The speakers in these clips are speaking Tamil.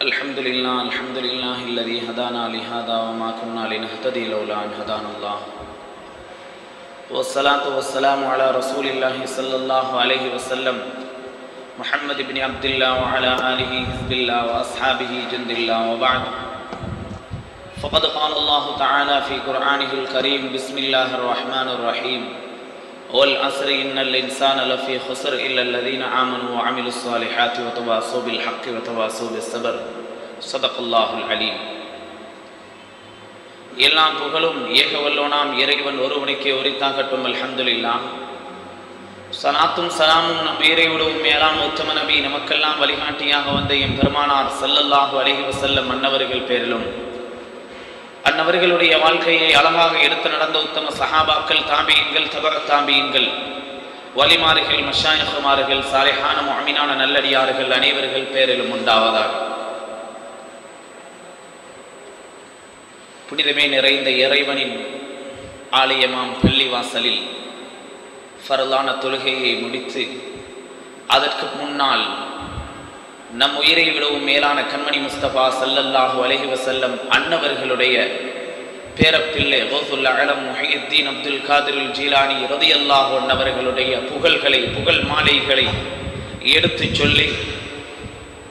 الحمد لله الحمد لله الذي هدانا لهذا وما كنا لنهتدي لولا أن هدانا الله. والصلاة والسلام على رسول الله صلى الله عليه وسلم. محمد بن عبد الله وعلى آله حزب الله وأصحابه جند الله وبعد. فقد قال الله تعالى في قرآنه الكريم بسم الله الرحمن الرحيم. والعصر إن الإنسان لفي خسر إلا الذين آمنوا وعملوا الصالحات وتواصوا بالحق وتواصوا بالصبر صدق الله العليم எல்லா புகழும் ஏக வல்லோனாம் இறைவன் ஒருவனுக்கே உரித்தாகட்டும் அல்ஹம்துலில்லா சலாத்தும் சலாமும் நம் இறைவிடவும் மேலான உத்தம நபி நமக்கெல்லாம் வழிகாட்டியாக வந்த எம் பெருமானார் ஸல்லல்லாஹு அலைஹி வஸல்லம் மன்னவர்கள் பேரிலும் அந்நபர்களுடைய வாழ்க்கையை அழகாக எடுத்து நடந்த உத்தம சஹாபாக்கள் தாபியங்கள் தப தாபியங்கள் வலிமாறுகள் மஷாயகுமார்கள் சாலைஹான அமீனான நல்லடியார்கள் அனைவர்கள் பேரிலும் உண்டாவதாக. புனிதமே நிறைந்த இறைவனின் ஆலயமாம் பள்ளிவாசலில் ஃபரலான தொழுகையை முடித்து அதற்கு முன்னால் நம் உயிரை விடவும் மேலான கண்மணி முஸ்தபா சல்லல்லாஹு அலைஹி செல்லம் அன்னவர்களுடைய பேரப்பிள்ளை ஹோசுல் அலம் முஹியுத்தீன் அப்துல் காதிருல் ஜீலானி ரதியல்லாஹு அன்னவர்களுடைய புகழ்களை புகழ் மாலைகளை எடுத்துச் சொல்லி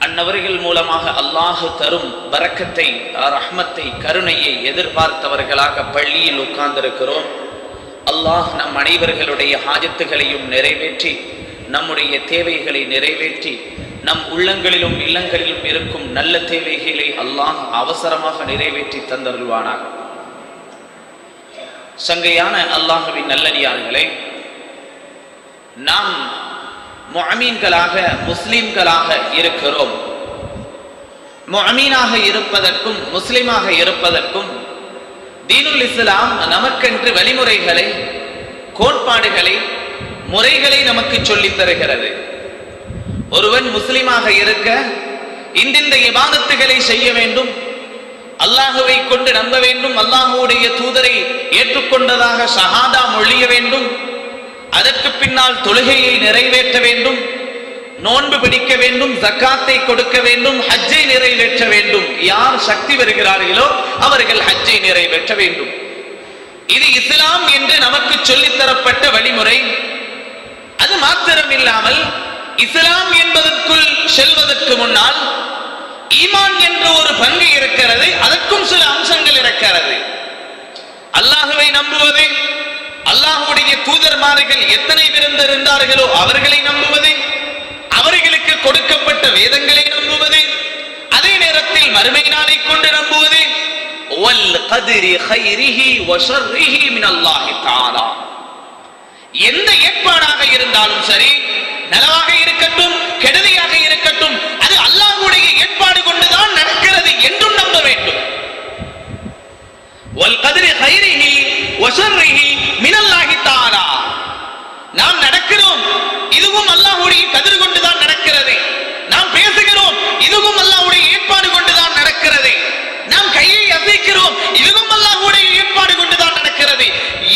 அன்னவர்கள் மூலமாக அல்லாஹு தரும் வரக்கத்தை ரஹ்மத்தை கருணையை எதிர்பார்த்தவர்களாக பள்ளியில் உட்கார்ந்திருக்கிறோம். அல்லாஹ் நம் அனைவர்களுடைய ஹாஜத்துகளையும் நிறைவேற்றி நம்முடைய தேவைகளை நிறைவேற்றி நம் உள்ளங்களிலும் இல்லங்களிலும் இருக்கும் நல்ல தேவைகளை அல்லாஹ் அவசரமாக நிறைவேற்றி தந்தருள்வானாக. சங்கையான அல்லாஹுவின் நல்லடியார்களே நாம் முஅமீன்களாக முஸ்லிம்களாக இருக்கிறோம். முஅமீனாக இருப்பதற்கும் முஸ்லிமாக இருப்பதற்கும் தீனுல் இஸ்லாம் நமக்கென்று வழிமுறைகளை கோட்பாடுகளை முறைகளை நமக்கு சொல்லித் தருகிறது. ஒருவன் முஸ்லிமாக இருக்க இந்திந்த இபாதத்துகளை செய்ய வேண்டும் அல்லாஹுவை கொண்டு நம்ப வேண்டும் அல்லாஹுடைய தூதரை ஏற்றுக்கொண்டதாக சஹாதா மொழிய வேண்டும் அதற்கு பின்னால் தொழுகையை நிறைவேற்ற வேண்டும் நோன்பு பிடிக்க வேண்டும் ஜக்காத்தை கொடுக்க வேண்டும் ஹஜ்ஜை நிறைவேற்ற வேண்டும். யார் சக்தி வருகிறார்களோ அவர்கள் ஹஜ்ஜை நிறைவேற்ற வேண்டும். இது இஸ்லாம் என்று நமக்கு சொல்லித்தரப்பட்ட வழிமுறை. அது மாத்திரம் இல்லாமல் இஸ்லாம் என்பதற்குள் செல்வதற்கு முன்னால் ஈமான் என்ற ஒரு பங்கு இருக்கிறது அதற்கும் சில அம்சங்கள் இருக்கிறது. அல்லாஹுவை நம்புவது அல்லாஹுடைய தூதர்மார்கள் எத்தனை பேருந்து இருந்தார்களோ அவர்களை நம்புவது அவர்களுக்கு கொடுக்கப்பட்ட வேதங்களை நம்புவது அதே நேரத்தில் மறுமை நாளை கொண்டு நம்புவது எந்த ஏற்பாடாக இருந்தாலும் சரி நலவாக இருக்கட்டும் கெடுதியாக இருக்கட்டும் அது அல்லாஹுடைய ஏற்பாடு கொண்டுதான் நடக்கிறது என்றும் நம்ப வேண்டும். நாம் நடக்கிறோம் இதுவும் அல்லாஹுடைய கதிர் கொண்டுதான் நடக்கிறது. நாம் பேசுகிறோம் இதுவும் அல்லாஹுடைய ஏற்பாடு கொண்டுதான் நடக்கிறது. நாம் கையை அசைக்கிறோம் இதுவும் அல்லாஹுடைய ஏற்பாடு கொண்டுதான் நடக்கிறது.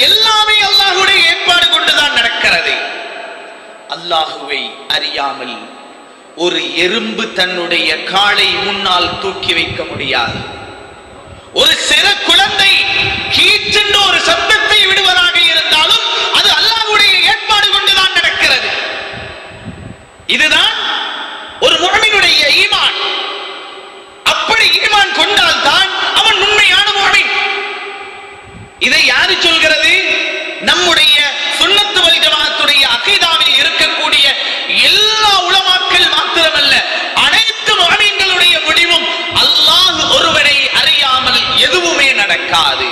எல்லா அல்லாஹுடைய ஏற்பாடு கொண்டுதான் நடக்கிறது அல்லாஹுவை அறியாமல் ஒரு எறும்பு தன்னுடைய காலை முன்னால் தூக்கி வைக்க முடியாது. ஒரு சிறு குழந்தை கீச்சென்று ஒரு சத்தத்தை விடுவதாக இருந்தாலும் அது அல்லாஹுடைய ஏற்பாடு கொண்டுதான் நடக்கிறது. இதுதான் ஒரு முகமினுடைய ஈமான். அப்படி ஈமான் கொண்டால் தான் அவன் உண்மையான முகமின் இதை யாரு சொல்கிறது? நம்முடைய நடக்காது.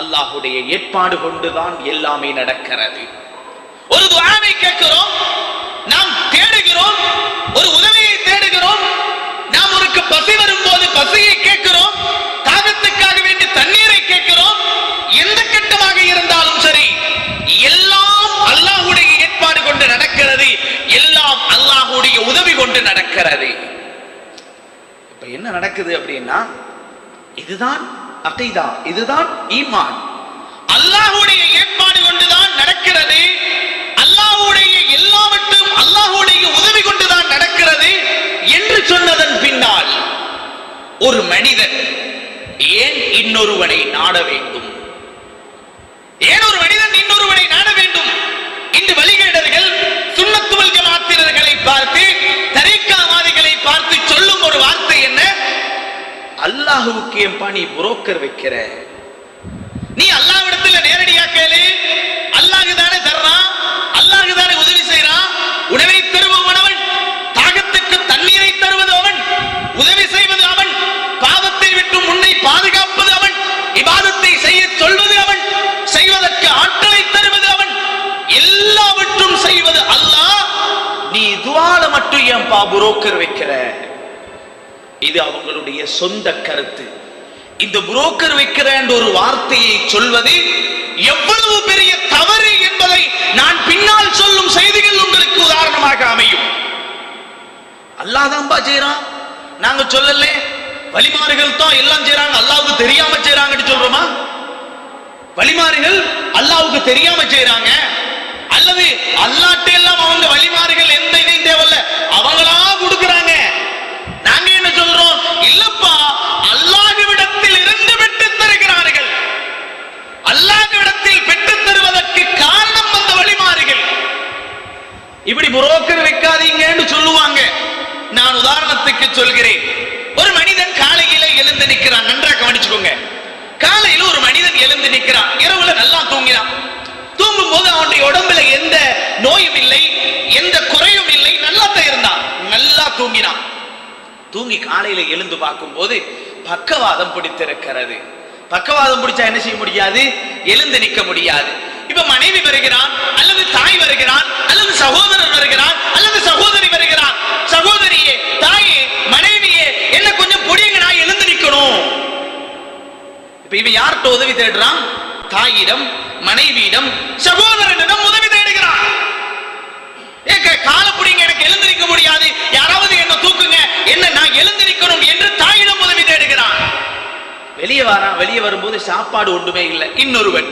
அல்லாஹுடைய ஏற்பாடு கொண்டுதான் எல்லாமே நடக்கிறது. ஒரு துவாவை கேட்கிறோம் நாம் தேடுகிறோம் ஒரு உதவியை தேடுகிறோம் நாம் ஒருக்கு பசி வரும் போது பசியை கேட்கிறோம் தாகத்துக்காக வேண்டி தண்ணீரை கேட்கிறோம் எந்த கட்டமாக இருந்தாலும் சரி எல்லாம் அல்லாஹுடைய ஏற்பாடு கொண்டு நடக்கிறது எல்லாம் அல்லாஹுடைய உதவி கொண்டு நடக்கிறது. இப்ப என்ன நடக்குது அப்படின்னா இதுதான் அகைதா இதுதான் ஈமான். அல்லாஹுடைய ஏற்பாடு கொண்டுதான் நடக்கிறது. அல்லாஹுடைய எல்லாவற்றும் அல்லாஹுடைய உதவி கொண்டுதான் நடக்கிறது என்று சொன்னதன் பின்னால் ஒரு மனிதன் ஏன் இன்னொருவனை நாட வேண்டும் ஏன் ஒரு மனிதன் இன்னொருவனை நாட வேண்டும் இன்று வழிகேடர்கள் சுண்ணத்துவல் ஜமாத்திரர்களை பார்த்து தரிக்காவாதிகளை பார்த்து சொல்லும் ஒரு வார்த்தை என்ன அல்லாஹுவுக்கு என் பணி புரோக்கர் வைக்கிற. நீ அல்லாஹ்விடத்துல நேரடியா கேளு. அல்லாஹ் தானே தர்றான். அல்லாஹ் தானே உதவி செய்றான். உணவை தருபவன் அவன். தாகத்துக்கு தண்ணீரை தருவது அவன். உதவி செய்வது அவன். பாவத்தை விட்டு முன்னை பாதுகாப்பது அவன். இபாதத்தை செய்ய சொல்வது அவன். செய்வதற்கு ஆற்றலை தருவது அவன். எல்லாவற்றும் செய்வது அல்லாஹ். நீ துவால மட்டும் ஏன் பா புரோக்கர் வைக்கிற. இது அவங்களுடைய சொந்த கருத்து. இந்த புரோக்கர் வைக்கிற ஒரு வார்த்தையை சொல்வது எவ்வளவு பெரிய தவறு என்பதை நான் பின்னால் சொல்லும் செய்திகள் உங்களுக்கு உதாரணமாக அமையும். அல்லாதான்பா செய்யறான் நாங்க சொல்லல வழிமாறுகள் தான் எல்லாம் செய்யறாங்க அல்லாவுக்கு தெரியாம செய்யறாங்கன்னு சொல்றோமா? வழிமாறுகள் அல்லாவுக்கு தெரியாம செய்றாங்க அல்லது அல்லாட்ட எல்லாம் அவங்க வழிமாறு எந்த இதையும் தேவையில்ல அவங்களா கொடுக்கறாங்க நாங்க என்ன சொல்றோம் இல்லப்பா அல்லாஹ்விடத்தில் இருந்து பெற்று தருகிறார்கள் அல்லாஹ்விடத்தில் பெற்று தருவதற்கு காரணம் வந்த வழிமாறுகள். இப்படி புரோக்கர் வைக்காதீங்கன்னு சொல்லுவாங்க. நான் உதாரணத்துக்கு சொல்கிறேன். ஒரு மனிதன் காலையில எழுந்து நிக்கிறான் நன்றாக கவனிச்சுக்கோங்க. காலையில ஒரு மனிதன் எழுந்து நிக்கிறான் இரவுல நல்லா தூங்கினான். தூங்கும் போது அவனுடைய உடம்புல எந்த நோயும் இல்லை எந்த குறையும் இல்லை. நல்லா தான் இருந்தான். நல்லா தூங்கினான். தூங்கி காலையில எழுந்து பார்க்கும் போது பக்கவாதம் பிடித்திருக்கிறது. பக்கவாதம் பிடிச்சா என்ன செய்ய முடியாது? எழுந்து நிற்க முடியாது. இப்ப மனைவி வருகிறான் அல்லது தாய் வருகிறான் அல்லது சகோதரர் வருகிறான் அல்லது சகோதரி வருகிறான் சகோதரியே தாயே மனைவியே என்ன கொஞ்சம் பொடியுங்க நான் எழுந்து நிக்கணும். இப்ப இவன் யார்கிட்ட உதவி தேடுறான் தாயிடம் மனைவியிடம் சகோதரனிடம் உதவி தேடுகிறான் ஏங்க கால புடிங்க எனக்கு எழுந்து நிற்க முடியாது. யாராவது என்ன தூக்குங்க என்ன நான் எழுந்து என்று தாயிடம் உதவி தேடுகிறான். வெளியே வரான் வெளியே வரும்போது சாப்பாடு ஒன்றுமே இல்லை. இன்னொருவன்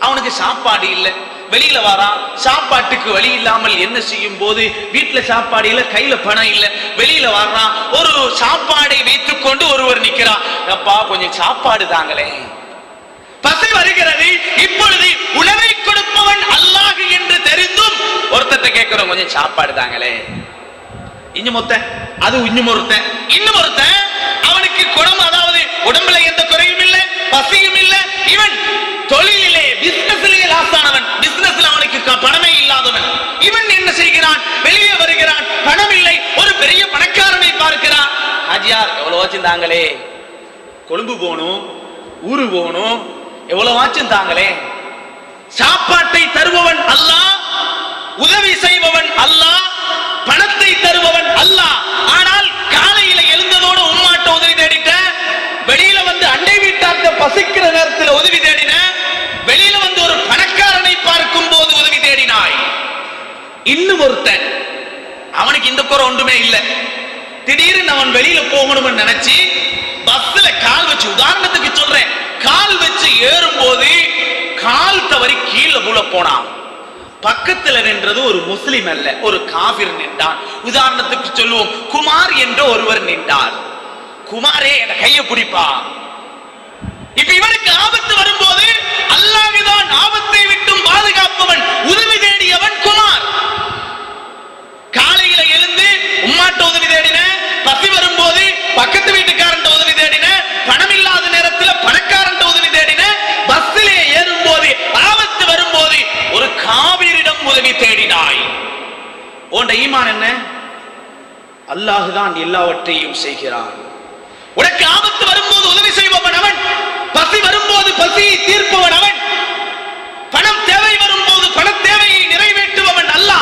அவனுக்கு சாப்பாடு இல்லை. வெளியில வரான் சாப்பாட்டுக்கு வழி இல்லாமல் என்ன செய்யும் போது வீட்டுல சாப்பாடு இல்ல கையில பணம் இல்ல. வெளியில வர்றான் ஒரு சாப்பாடை வைத்துக் கொண்டு ஒருவர் நிக்கிறான் அப்பா கொஞ்சம் சாப்பாடு தாங்களே. பசி வருகிறது. இப்பொழுது உணவை கொடுப்பவன் அல்லாஹ் என்று தெரிந்தும் ஒருத்தத்தை கேட்கிறோம் கொஞ்சம் சாப்பாடு தாங்களே. இன்னும் ஒருத்தன்? அது இன்னும் ஒருத்தன். இன்னும் ஒருத்தன்? அவனுக்கு குணம் அதாவது உடம்புல எந்த குறையும் இல்லை பசியும் இல்லை. இவன் தொழிலிலே பிசினஸ்லேயே லாஸ் ஆனவன் பிசினஸ்ல அவனுக்கு பணமே இல்லாதவன். இவன் என்ன செய்கிறான்? வெளியே வருகிறான். பணம் இல்லை. ஒரு பெரிய பணக்காரனை பார்க்கிறான். ஹாஜியார் எவ்வளவு வச்சிருந்தாங்களே கொழும்பு போகணும் ஊரு போகணும் எவ்வளவாச்சும் தாங்களே. சாப்பாட்டை தருபவன் அல்லாஹ் உதவி செய்பவன் அல்லாஹ் பணத்தை தருபவன் அல்லாஹ் ஆனால் காலையில எழுந்ததோடு உம்மாட்ட உதவி தேடிட்ட வெளியில வந்து அண்டை வீட்டார்ட்ட பசிக்கிற நேரத்தில் உதவி தேடின வெளியில வந்து ஒரு பணக்காரனை பார்க்கும் போது உதவி தேடினாய். இன்னும் ஒருத்தன் அவனுக்கு இந்த குறை ஒன்றுமே இல்லை. திடீர்னு அவன் வெளியில போகணும்னு நினைச்சு பஸ்ல கால் வச்சு உதாரணத்துக்கு சொல்றேன் கால் வச்சு ஏறும் போது கால் தவறி கீழே புல போனான். பக்கத்துல நின்றது ஒரு முஸ்லிம் அல்ல ஒரு காபிர் நின்றான். உதாரணத்துக்கு சொல்லுவோம் குமார் என்ற ஒருவர் நின்றார். குமாரே என் கையை பிடிப்பா. இப்ப இவனுக்கு ஆபத்து வரும்போது அல்லாஹ்தான் ஆபத்தை விட்டும் பாதுகாப்பவன் உதவி தேடியவன் குமார். காலையில எழுந்து உம்மாட்ட உதவி தேடின பசி வரும்போது பக்கத்து வீட்டுக்காரன் உதவி தேடின பணம் இல்லாத நேரத்துல பணக்காரன் உதவி தேடின பஸ்ஸிலே ஏறும்போது ஆபத்து வரும்போது ஒரு காவிரிடம் உதவி தேடினாய். உன் ஈமான் என்ன? அல்லாஹுதான் எல்லாவற்றையும் செய்கிறான். உனக்கு ஆபத்து வரும்போது உதவி செய்பவன் அவன். பசி வரும்போது பசியை தீர்ப்பவன் அவன். பணம் தேவை வரும்போது பண தேவையை நிறைவேற்றுபவன் அல்ல.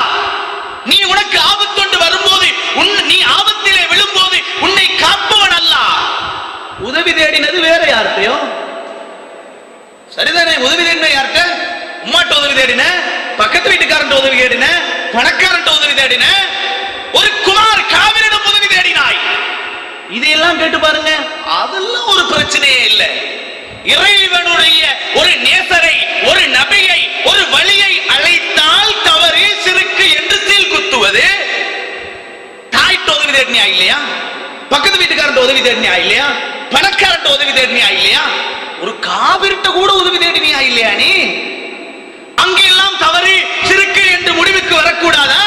நீ உனக்கு ஆபத்தொண்டு வரும்போது உன் நீ ஆபத்திலே விழும்போது உன்னை காப்பவன் அல்ல. உதவி தேடினது வேற யார்கிட்டயோ? சரிதானே உதவி தேடின யார்கிட்ட? உம்மாட்ட உதவி தேடின? பக்கத்து வீட்டுக்காரன் உதவி தேடின? பணக்காரன் உதவி தேடின? ஒரு குமார் காவிரிடம் உதவி தேடினாய். இதையெல்லாம் கேட்டு பாருங்க. அதெல்லாம் ஒரு பிரச்சனையே இல்லை. இறைவனுடைய ஒரு நேசரை ஒரு நபியை ஒரு வழியை அழைத்தால் தவறு சிறுக்கு என்று சீல் குத்துவது. தாய்ட்டு உதவி தேடினியா இல்லையா? பக்கத்து வீட்டுக்காரன் உதவி தேடினியா இல்லையா? பணக்காரன் உதவி தேடினியா இல்லையா? ஒரு காவிரிட்ட கூட உதவி தேடினியா இல்லையா நீ? அங்கெல்லாம் தவறு சிறுக்கு என்று முடிவுக்கு வரக்கூடாதா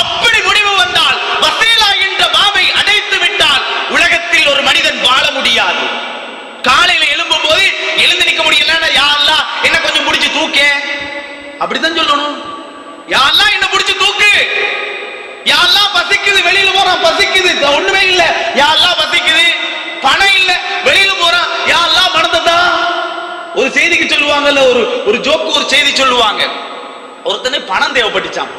அப்படி முடிவு வந்தால் வசீலா என்ற பாவை அடைத்து விட்டால் உலகத்தில் ஒரு மனிதன் வாழ முடியாது காலையில எழும்பும் போது எழுந்து நிக்க முடியல யா அல்லாஹ் என்ன கொஞ்சம் பிடிச்சு தூக்க அப்படிதான் சொல்லணும் யா அல்லாஹ் என்ன பிடிச்சு தூக்கு யா அல்லாஹ் பசிக்குது வெளியில போறான் பசிக்குது ஒண்ணுமே இல்ல. யாரெல்லாம் அல்லாஹ் பணம் இல்ல. வெளியில போறான் யாரெல்லாம் அல்லாஹ் பணத்தை ஒரு செய்திக்கு சொல்லுவாங்கல்ல ஒரு ஒரு ஜோக்கு ஒரு செய்தி சொல்லுவாங்க. ஒருத்தனே பணம் தேவைப்பட்டுச்சான்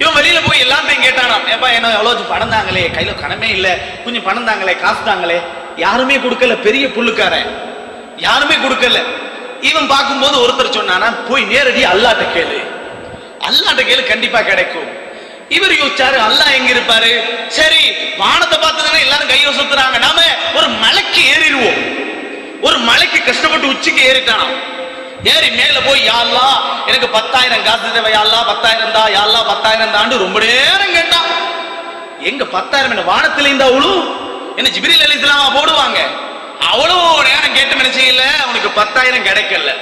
இவன் வெளியில போய் எல்லாத்தையும் கேட்டானாம். ஏப்பா என்ன எவ்வளவு பணம் தாங்களே? கையில கணமே இல்ல. கொஞ்சம் பணம் தாங்களே காசு தாங்களே? யாருமே கொடுக்கல பெரிய புல்லுக்காரன். யாருமே கொடுக்கல. இவன் பார்க்கும்போது ஒருத்தர் சொன்னானா போய் நேரடி அல்லாட்ட கேளு. அல்லாட்ட கேளு கண்டிப்பா கிடைக்கும். இவர் யோசிச்சாரு அல்லா எங்க இருப்பாரு? சரி பார்த்ததுன்னா சுத்துறாங்க. நாம ஒரு மலைக்கு ஏறிடுவோம். ஒரு மலைக்கு கஷ்டப்பட்டு உச்சிக்கு ஏறிட்டானா ஏறி மேல போய் யாழ்லா எனக்கு பத்தாயிரம் காசு தேவை யாழ்லா பத்தாயிரம் தா யாழ்லா பத்தாயிரம் தாண்டு ரொம்ப நேரம் கேட்டான். எங்க பத்தாயிரம் என்ன வானத்துல இருந்தா அவ்வளோ என்ன ஜிபிரில் அலிஸ்லாமா போடுவாங்க? அவ்வளோ நேரம் கேட்டு நினைச்சீங்கல்ல அவனுக்கு பத்தாயிரம் கிடைக்கல.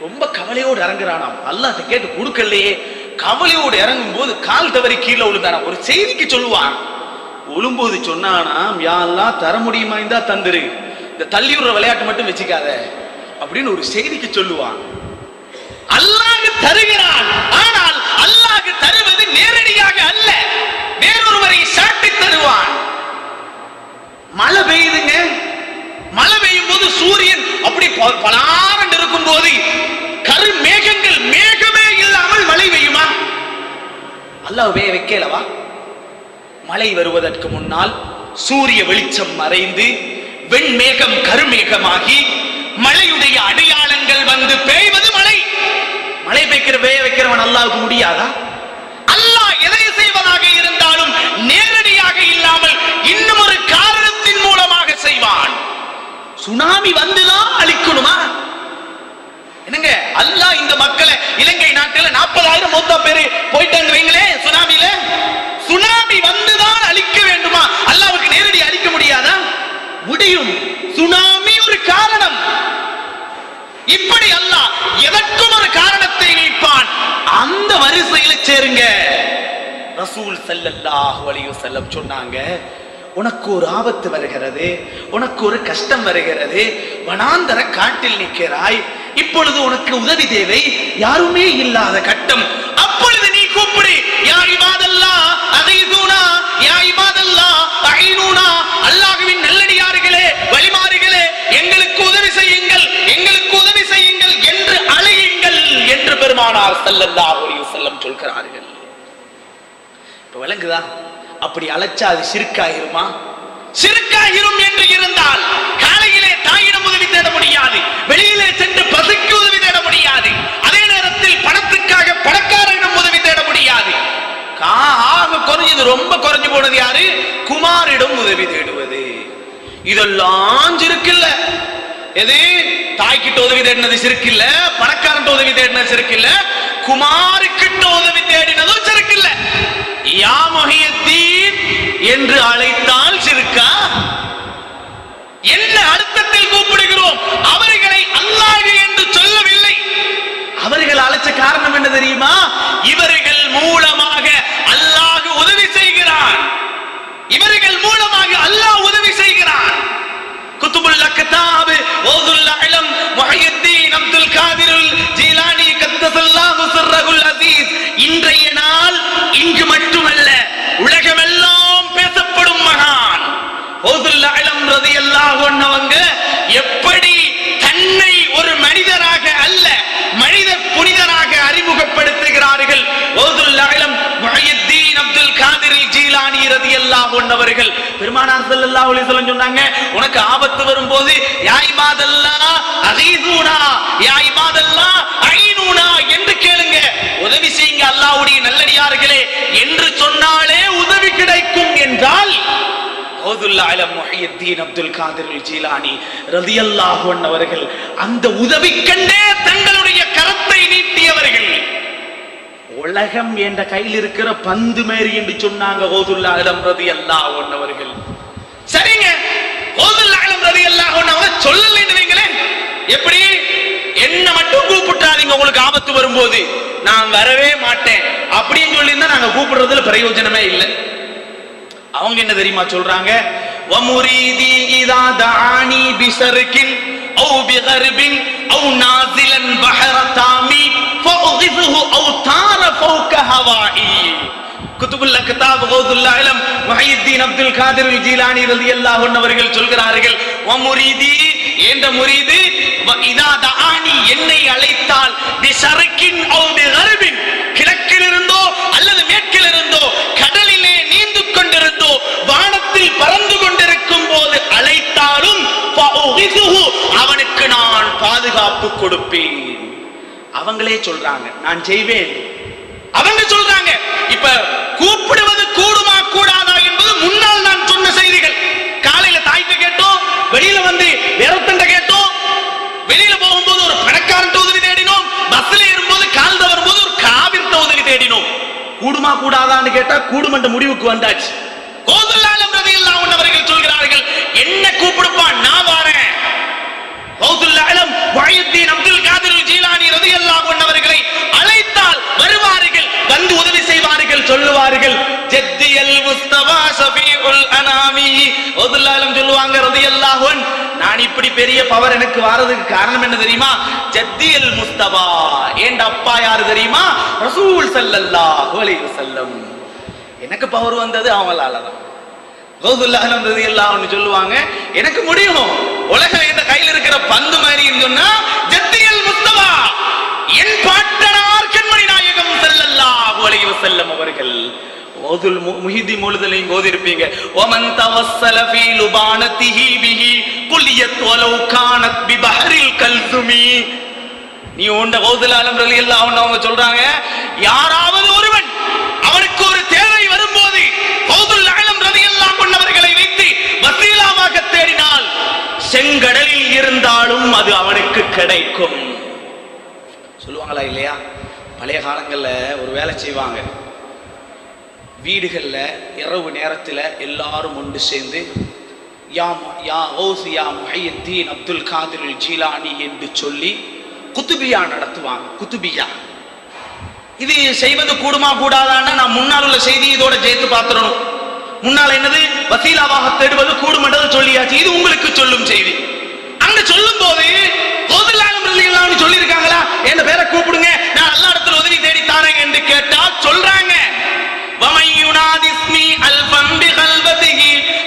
ரொம்ப கவலையோடு இறங்குறானாம். அல்லாஹ் கேட்டு கொடுக்கலையே. கவலையோடு இறங்கும் போது கால் தவறி கீழே விழுந்தானா ஒரு செய்திக்கு சொல்லுவான். உழும்போது சொன்னானாம் யாரெல்லாம் தர முடியுமா இருந்தா தந்துரு. இந்த தள்ளி விடுற விளையாட்டு மட்டும் வச்சுக்காத. அப்படின்னு ஒரு செய்திக்கு சொல்லுவான். அல்லாஹ் தருகிறான். ஆனால் அல்லாஹ் தருவது நேரடியாக அல்ல. வேறொருவரை சாட்டி தருவான். மழை பெய்யுதுங்க. மழை பெய்யும் போது சூரியன் அப்படி பலாரண்டு இருக்கும் போது கரு மேகங்கள் மேகமே இல்லாமல் மழை பெய்யுமா? அல்லாஹ் பெய்ய வைக்கலவா மழை வருவதற்கு முன்னால் சூரிய வெளிச்சம் மறைந்து வெண்மேகம் கருமேகமாகி மழையுடைய அடையாளங்கள் வந்து பெய்வது மழை. மழை பெய்கிற பெய்ய வைக்கிறவன் அல்லாவுக்கு முடியாதா? அல்லாஹ் எதை செய்வதாக இருந்தாலும் நேரடியாக இல்லாமல் இன்னும் ஒரு காரணத்தின் மூலமாக செய்வான். சுனாமி வந்துதான் அழிக்கணுமா என்னங்க அல்லாஹ் இந்த மக்களை இலங்கை நாட்டுல நாற்பதாயிரம் மொத்த பேரு போயிட்டாங்க சுனாமியில சுனாமில சுனாமி வந்துதான் அழிக்க வேண்டுமா அல்லாவுக்கு நேரடி அழிக்க முடியாதா முடியும். சுனாமி ஒரு காரணம். இப்படி அல்லாஹ் எதற்கும் ஒரு காரணத்தை நீப்பான். அந்த வரிசையில் சேருங்க. ரசூல் ஸல்லல்லாஹு அலைஹி வஸல்லம் சொன்னாங்க உனக்கு ஒரு ஆபத்து வருகிறது உனக்கு ஒரு கஷ்டம் வருகிறது வனாந்தர காட்டில் நிற்கிறாய். இப்பொழுது உனக்கு உதவி தேவை யாருமே இல்லாத கட்டம். அப்பொழுது நீ கூப்பிடு யா இபாதல்லா அகைதுனா யா இபாதல்லா அகைனுனா அல்லாஹ்வின் நல்லடியார்களே வழிமாறுகளே எங்களுக்கு உதவி செய்யுங்கள் எங்களுக்கு உதவி செய்யுங்கள் என்று அழையுங்கள் என்று பெருமானார் ஸல்லல்லாஹு அலைஹி வஸல்லம் சொல்கிறார்கள். இப்ப விளங்குதா? அப்படி அழைச்சா அது சிறுக்காயிருமா? சிறுக்காயிரும் என்று இருந்தால் காலையிலே தாயிடம் உதவி தேட முடியாது வெளியிலே சென்று பசுக்கு உதவி தேட முடியாது அதே நேரத்தில் பணத்துக்காக பணக்காரரிடம் உதவி தேட முடியாது. ஆக குறைஞ்சது ரொம்ப குறைஞ்சு போனது யாரு? குமாரிடம் உதவி தேடுவது. இதெல்லாம் சிறுக்கில்ல எது? தாய்கிட்ட உதவி தேடினது சிறுக்கில்ல பணக்காரன் உதவி தேடினது சிறுக்கில்ல குமாருக்கிட்ட உதவி தேடினதும் சிறுக்கில்ல. யா மொஹியத்தீன் என்று அழைத்தால் சிறுக்கா? என்ன அர்த்தத்தில் கூப்பிடுகிறோம்? அவர்களை அல்லாஹ் என்று சொல்லவில்லை. அவர்கள் அழைச்ச காரணம் என்ன தெரியுமா? இவர்கள் மூலமாக அல்லாஹ் உதவி செய்கிறான் இவர்கள் மூலமாக அல்லாஹ் உதவி செய்கிறான் குத்துபுல் அக்தாப் ஓதுல் அலம் முஹையத்தீன் அப்துல் காதிருல் ஜீலானி கத்தசல்லாஹு சிர்ரகுல் அசீஸ் இன்றைய நாள் இங்கு மட்டுமல்ல உலகமெல்லாம் பேசப்படும் மகான் ஓதுல் அலம் ரலியல்லாஹு அன்ஹுவங்க எப்படி தன்னை ஒரு மனிதராக அல்ல மனித புனிதராக அறிமுகப்படுத்துகிறார்கள் ஓதுல் அலம் முஹையத்தீன் அப்துல் காதிரில் ஜீலானி ரலியல்லாஹு பெருமானார் ஸல்லல்லாஹு அலைஹி வஸல்லம் சொன்னாங்க உனக்கு ஆபத்து வரும்போது யா மாதல்லா அகீதுனா யா இபாதல்லாஹ் ஐனுனா என்று கேளுங்க. உதவி செய்யுங்க அல்லாஹ்வுடைய நல்லடியார்களே. என்று சொன்னாலே உதவி கிடைக்கும் என்றால் அப்துல் காதிர் ஜீலானி ரலியல்லாஹு அவர்கள் அந்த உதவி கண்டே தங்களுடைய கரத்தை நீட்டியவர்கள். உலகம் என்ற கையில் இருக்கிற பந்து மாரி என்று சொன்னாங்க ஓதுல்லா இடம் ரதி அல்லாஹ் ஒன்னவர்கள் சரிங்க ஓதுல்லா இடம் ரதி அல்லாஹ் ஒன்னவங்க சொல்லலைன்னு வைங்களேன் எப்படி என்ன மட்டும் கூப்பிட்டாதீங்க உங்களுக்கு ஆபத்து வரும்போது நான் வரவே மாட்டேன் அப்படின்னு சொல்லியிருந்தா நாங்க கூப்பிடுறதுல பிரயோஜனமே இல்லை அவங்க என்ன தெரியுமா சொல்றாங்க ومريدي إذا دعاني بسرك أو بغرب أو نازلا بحر تامي فأغثه أو طار ஹவாயி குத்துபுல்ல கிதாப் கௌதுல்லா இலம் மஹியுத்தீன் அப்துல் காதிர் ஜீலானி ரலியல்லாஹு அவர்கள் சொல்கிறார்கள் வ என்ற முரீது இதா தஆனி என்னை அழைத்தால் பி ஷரக்கின் அவ் பி கர்பின் கிழக்கிலிருந்தோ அல்லது மேற்கிலிருந்தோ கடலிலே நீந்து கொண்டிருந்தோ வானத்தில் பறந்து கொண்டிருக்கும் போது அழைத்தாலும் அவனுக்கு நான் பாதுகாப்பு கொடுப்பேன் அவங்களே சொல்றாங்க நான் செய்வேன் அவங்க சொல்றாங்க. இப்ப கூப்பிடுவது கூடுமா கூடாதா என்பது முன்னால் நான் சொன்ன செய்திகள். காலையில தாய்கிட்ட கேட்டோம் வெளியில வந்து வேறத்தண்ட கேட்டோம். வெளியில போகும்போது ஒரு பணக்காரன் உதவி தேடினோம். பஸ்ல ஏறும்போது கால் தவறும் போது ஒரு காவிர்த்த உதவி தேடினோம். கூடுமா கூடாதான்னு கேட்டா கூடுமன்ற முடிவுக்கு வந்தாச்சு. கோதுல்லாலம் ரதியில்லா அன்ஹு அவர்கள் சொல்கிறார்கள் என்ன கூப்பிடுப்பான் நான் வாரேன். கோதுல்லாலம் வாயுத்தீன் அப்துல் காதிர் ஜீலானி ரலியல்லாஹு அன்ஹு அவர்களை அழைத்தால் வருவார்கள் வந்து உதவி செய்வார்கள் சொல்லுவார்கள் ஜெத்தியல் முஸ்தபா ஷஃபீஉல் அனாமி. ஒதுல்லாலும் சொல்லுவாங்க ரலியல்லாஹு நான் இப்படி பெரிய பவர் எனக்கு வாரதுக்கு காரணம் என்ன தெரியுமா? ஜத்தியல் முஸ்தபா. ஏண்ட அப்பா யாரு தெரியுமா? ரசூல் ஸல்லல்லாஹு அலைஹி வஸல்லம். எனக்கு பவர் வந்தது அவங்களால தான் கௌதுல்லாஹம் ரலியல்லாஹு சொல்லுவாங்க எனக்கு முடியும். உலகம் என்ற கையில் இருக்கிற பந்து மாதிரி சொன்னா ஜத்தியல் முஸ்தபா என் பாட்டனார் கண்மணி நாயகம் ஸல்லல்லாஹு அலைஹி வஸல்லம் அவர்கள் ஓதுல் முஹிதி முழுதலையும் ஓதிருப்பீங்க ஒமன் தவசல ஃபீ லுபானத்திஹி பிஹி குல்லியத் வலவ் கானத் பிபஹரில் கல்சுமி. நீ உண்ட கௌதலாலம் ரலியல்லாஹு அன்ஹு அவங்க சொல்றாங்க யாராவது ஒருவன் அவனுக்கு ஒரு தேவை வரும்போது கௌதுல் ஆலம் ரலியல்லாஹு அன்ஹு அவர்களை வைத்து வசீலாவாக தேடினால் செங்கடலில் இருந்தாலும் அது அவனுக்கு கிடைக்கும். சொல்லுவாங்களா இல்லையா? பழைய காலங்கள்ல ஒரு வேலை செய்வாங்க. வீடுகள்ல இரவு நேரத்துல எல்லாரும் ஒன்று சேர்ந்து யாம் யா ஓசு யா முஹையத்தீன் அப்துல் காதிர் ஜீலானி என்று சொல்லி குத்துபியா நடத்துவாங்க குத்துபியா. இது செய்வது கூடுமா கூடாதான்னு நான் முன்னால் உள்ள செய்தி இதோட சேர்த்து பார்த்துடணும். முன்னால் என்னது? வசீலாவாக தேடுவது கூடுமென்றது சொல்லியாச்சு. இது உங்களுக்கு சொல்லும் செய்தி. அங்க சொல்லும் போது கோதலாலம் சொல்லியிருக்காங்களா? என் பேரை கூப்பிடுங்க. நான் எல்லா இடத்துல உதவி தேடி தானே என்று கேட்டால் சொல்றாங்க. ومن ينادي اسمي ألفا بخلبته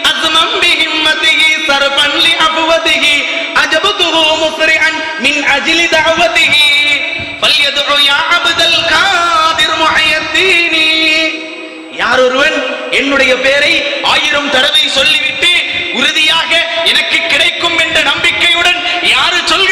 أزما بهمته صرفا لعفوته أجبته مسرعا من أجل دعوته فليدع يا عبد القادر محي الدين யார் ஒருவன் என்னுடைய பெயரை ஆயிரம் தடவை சொல்லிவிட்டு உறுதியாக எனக்கு கிடைக்கும் என்ற நம்பிக்கையுடன் யாரு சொல்கிறானோ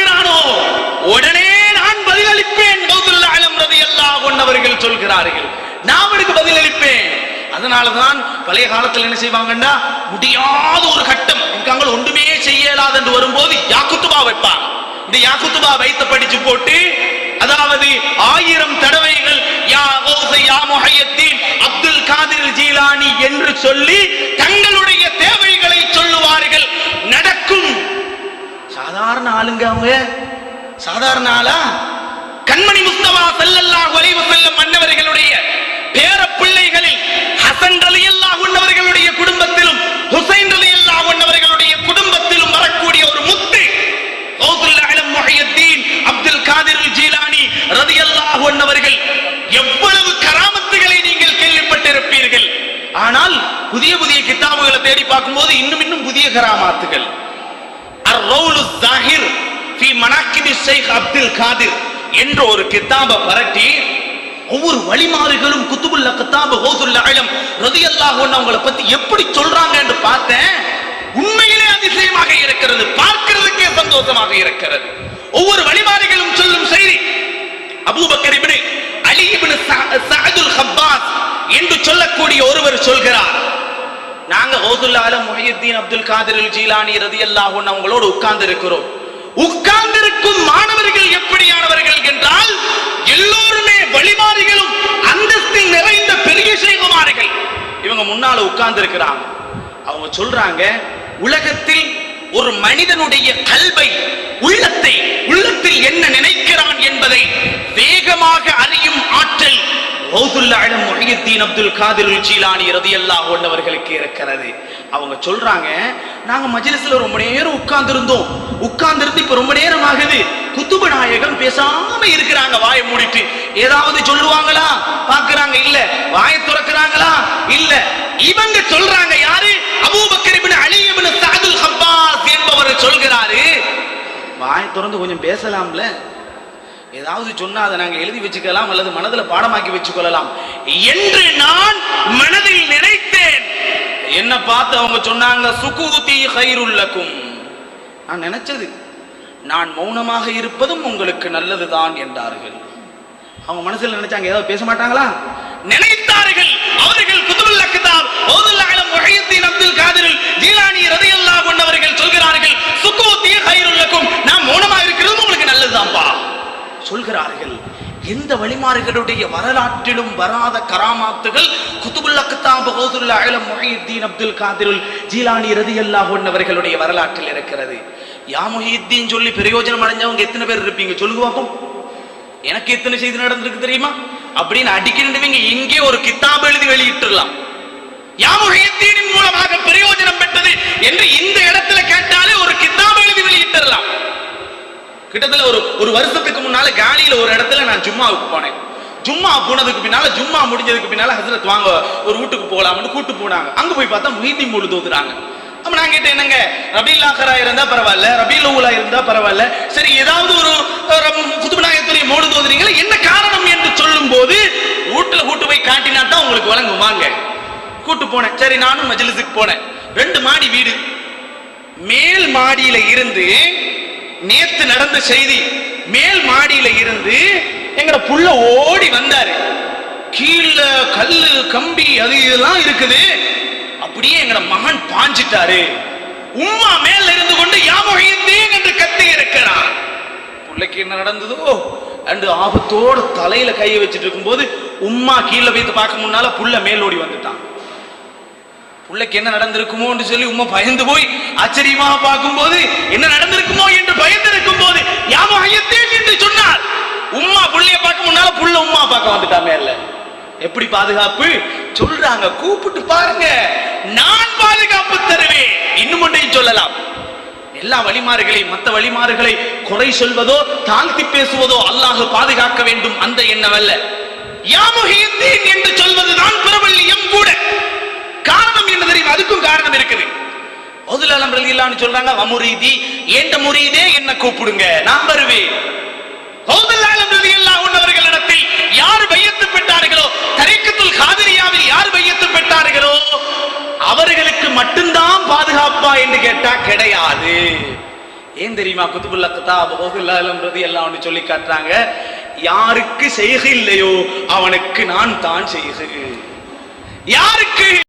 அதனாலதான் பழைய காலத்தில் என்ன செய்வாங்கன்னா முடியாத ஒரு கட்டம். இருக்காங்க ஒன்றுமே செய்ய இயலாது என்று வரும்போது யாக்குத்துபா வைப்பாங்க. இந்த யாக்குத்துபா வைத்து படிச்சு போட்டு அதாவது ஆயிரம் தடவைகள் யா ஓசை யா முஹையத்தீன் அப்துல் காதிர் ஜீலானி என்று சொல்லி தங்களுடைய தேவைகளை சொல்லுவார்கள். நடக்கும். சாதாரண ஆளுங்க அவங்க. சாதாரண ஆளா? கண்மணி முஸ்தபா செல்லல்லா வரைவு செல்லும் மன்னவர்களுடைய பேர பிள்ளைகளில் ஹசன் அலி அல்லா உன்னவர்களுடைய குடும்பத்திலும் ஹுசைன் அலி அல்லா உன்னவர்களுடைய குடும்பத்திலும் வரக்கூடிய ஒரு முத்து அப்துல் காதிர் ஜீலானி ரதி அல்லாஹ் எவ்வளவு கராமத்துகளை நீங்கள் கேள்விப்பட்டிருப்பீர்கள். ஆனால் புதிய புதிய கிதாபுகளை தேடி பார்க்கும்போது இன்னும் இன்னும் புதிய கராமாத்துகள். அர் ரவுலு ஜாஹிர் ஃபி மனாக்கிபி ஷேக் அப்துல் காதிர். என்ற ஒரு கித்தாபை பரட்டி ஒவ்வொரு வழிமாறுகளும் குத்துபுல்ல கிதாப ஹோசுல்ல அழம் ரதியல்லாக அவங்கள பத்தி எப்படி சொல்றாங்க என்று பார்த்தேன். உண்மையிலே அதிசயமாக இருக்கிறது பார்க்கிறதுக்கே சந்தோஷமாக இருக்கிறது. ஒவ்வொரு வழிமாறுகளும் சொல்லும் செய்தி அபூபக்கர் இப்னு அலி இப்னு சஅ- சஅதுல் ஹப்பாஸ் என்று சொல்லக்கூடிய ஒருவர் சொல்கிறார். நாங்க ஹோசுல்ல அலம் முஹியுத்தீன் அப்துல் காதிர் ஜீலானி ரதியல்லாஹு அவங்களோடு உட்கார்ந்து இருக்கிறோம் உட்கார்ந்திருக்கும் மாணவர்கள் எப்படியானவர்கள் என்றால் எல்லோருமே வழிமாறிகளும் அந்தஸ்தில் நிறைந்த பெரிய சொல்கிறார்கள் இவங்க முன்னால உட்கார்ந்து இருக்கிறாங்க அவங்க சொல்றாங்க உலகத்தில் ஒரு மனிதனுடைய கல்வை உள்ளத்தை உள்ளத்தில் என்ன நினைக்கிறான் என்பதை வேகமாக அறியும் ஆற்றல் ஓதுல்லாயிடம் மொழியத்தீன் அப்துல் காதிர் ஜீலானி ரதியல்லா அன்ஹு இருக்கிறது. அவங்க சொல்றாங்க நாங்க மஜ்லிஸ்ல ரொம்ப நேரம் உட்கார்ந்துருந்தோம். உட்கார்ந்துருந்து இப்ப ரொம்ப நேரம் ஆகுது குத்துப நாயகம் பேசாம இருக்கிறாங்க வாயை மூடிட்டு. ஏதாவது சொல்லுவாங்களா? பாக்குறாங்க இல்ல. வாயை துறக்கிறாங்களா? இல்ல. இவங்க சொல்றாங்க யாரு? அபூபக்கர் இப்னு சாதுல் ஹப்பாஸ் என்பவர் சொல்கிறாரு. வாய் திறந்து கொஞ்சம் பேசலாம்ல. ஏதாவது சொன்னா அதை நாங்க எழுதி வச்சுக்கலாம் அல்லது மனதில் பாடமாக்கி வச்சுக்கொள்ளலாம். என்று நான் மனதில் நினைத்து என்ன பார்த்து அவங்க சொன்னாங்க சுகூதி ஹைருல்லக்கும் நான் நினைச்சது நான் மௌனமாக இருப்பதும் உங்களுக்கு நல்லதுதான் என்றார்கள். அவங்க மனசுல நினைச்சாங்க ஏதாவது பேச மாட்டாங்களா? நினைத்தார்கள். அவர்கள் குதுபுல் அக்தாப் ஓதுல் அலம் முஹியுத்தீன் அப்துல் காதிர் ஜீலானி ரலியல்லாஹு அன்ஹு சொல்கிறார்கள் சுகூதி ஹைருல்லக்கும் நான் மௌனமா இருக்கிறது உங்களுக்கு நல்லதுதான்ப்பா சொல்கிறார்கள் எந்த வழிமாறுகளுடைய வரலாற்றிலும் வராத கராமாத்துகள் குதுபுல் அகலம் ஓதுல் அப்துல் காதிருல் ஜீலானி ரதி அன்ஹு அவர்களுடைய வரலாற்றில் இருக்கிறது. யா முஹியுத்தீன் சொல்லி பிரயோஜனம் அடைஞ்சவங்க எத்தனை பேர் இருப்பீங்க? சொல்லுங்க எனக்கு எத்தனை செய்தி நடந்திருக்கு தெரியுமா? அப்படின்னு அடிக்கிறவங்க இங்கே ஒரு கித்தாப் எழுதி வெளியிட்டுலாம் முஹீத்தீனின் மூலமாக பிரயோஜனம் பெற்றது என்று இந்த இடத்துல கேட்டாலே ஒரு கித்தாப் எழுதி வெளியிட்டுலாம் கிட்டத்தட்ட ஒரு ஒரு வருஷத்துக்கு முன்னால காலியில ஒரு இடத்துல நான் ஜும்மாவுக்கு போனேன். ஜும்மா போனதுக்கு பின்னால ஜும்மா முடிஞ்சதுக்கு பின்னால ஹசரத் வாங்க ஒரு வீட்டுக்கு போகலாம்னு கூட்டு போனாங்க. அங்க போய் பார்த்தா மீதி முழு தோதுறாங்க அப்ப நான் கேட்டேன் என்னங்க? ரபீல் ஆஹரா இருந்தா பரவாயில்ல ரபீல் ஊலா இருந்தா பரவாயில்ல. சரி ஏதாவது ஒரு குத்துபநாயகத்துடைய மோடு தோதுறீங்களா என்ன காரணம் என்று சொல்லும் போது வீட்டுல கூட்டு போய் காட்டினா தான் உங்களுக்கு வழங்குவாங்க கூட்டு போனேன். சரி நானும் மஜிலிஸுக்கு போனேன். ரெண்டு மாடி வீடு. மேல் மாடியில இருந்து நேத்து நடந்த செய்தி. மேல் மாடியில இருந்து எங்கட புள்ள ஓடி வந்தாரு. கீழே கல்லு கம்பி அது இதெல்லாம் இருக்குது. அப்படியே எங்கட மகன் பாஞ்சிட்டாரு. உம்மா மேல இருந்து கொண்டு யாமொழியத்தேன் என்று கத்தி இருக்கிறார் பிள்ளைக்கு என்ன நடந்ததோ? அண்டு ஆபத்தோட தலையில கையை வச்சுட்டு இருக்கும்போது உம்மா கீழே வைத்து பார்க்க முன்னால புள்ள ஓடி வந்துட்டான். பிள்ளைக்கு என்ன நடந்திருக்குமோன்னு சொல்லி உமா பயந்து போய் ஆச்சரியமாக பார்க்கும்போது என்ன நடந்திருக்குமோ என்று பயந்து இருக்கும் போது என்று சொன்னார். உம்மா புள்ளைய பார்க்க முன்னால புள்ள உம்மா பார்க்க வந்துட்டா மேல எப்படி பாதுகாப்பு? சொல்றாங்க கூப்பிட்டு பாருங்க. நான் பாதுகாப்பு தருவேன். இன்னும் ஒன்றையும் சொல்லலாம். எல்லா வழிமாறுகளையும் மற்ற வழிமாறுகளை குறை சொல்வதோ தாழ்த்தி பேசுவதோ அல்லாஹ் பாதுகாக்க வேண்டும். அந்த எண்ணமல்ல யாமுகீத்தீன் என்று சொல்வதுதான் பிரபல்யம் கூட. காரணம் என்ன தெரியும்? அதுக்கும் காரணம் இருக்குது. ஒதுலம் ரலியல்லாஹு சொல்றாங்க வமுரீதி ஏண்ட முரீதே என்ன கூப்பிடுங்க நான் வருவேன். அவர்களிடத்தில் யார் பெற்றார்களோ காதிரியாவில் யார் பெற்றார்களோ அவர்களுக்கு மட்டும்தான் பாதுகாப்பா என்று கேட்டா கிடையாது. ஏன் தெரியுமா? குத்துபுல்லா எல்லாம் ஒன்று சொல்லி காட்டுறாங்க யாருக்கு செய்கை இல்லையோ அவனுக்கு நான் தான் செய்கு. யாருக்கு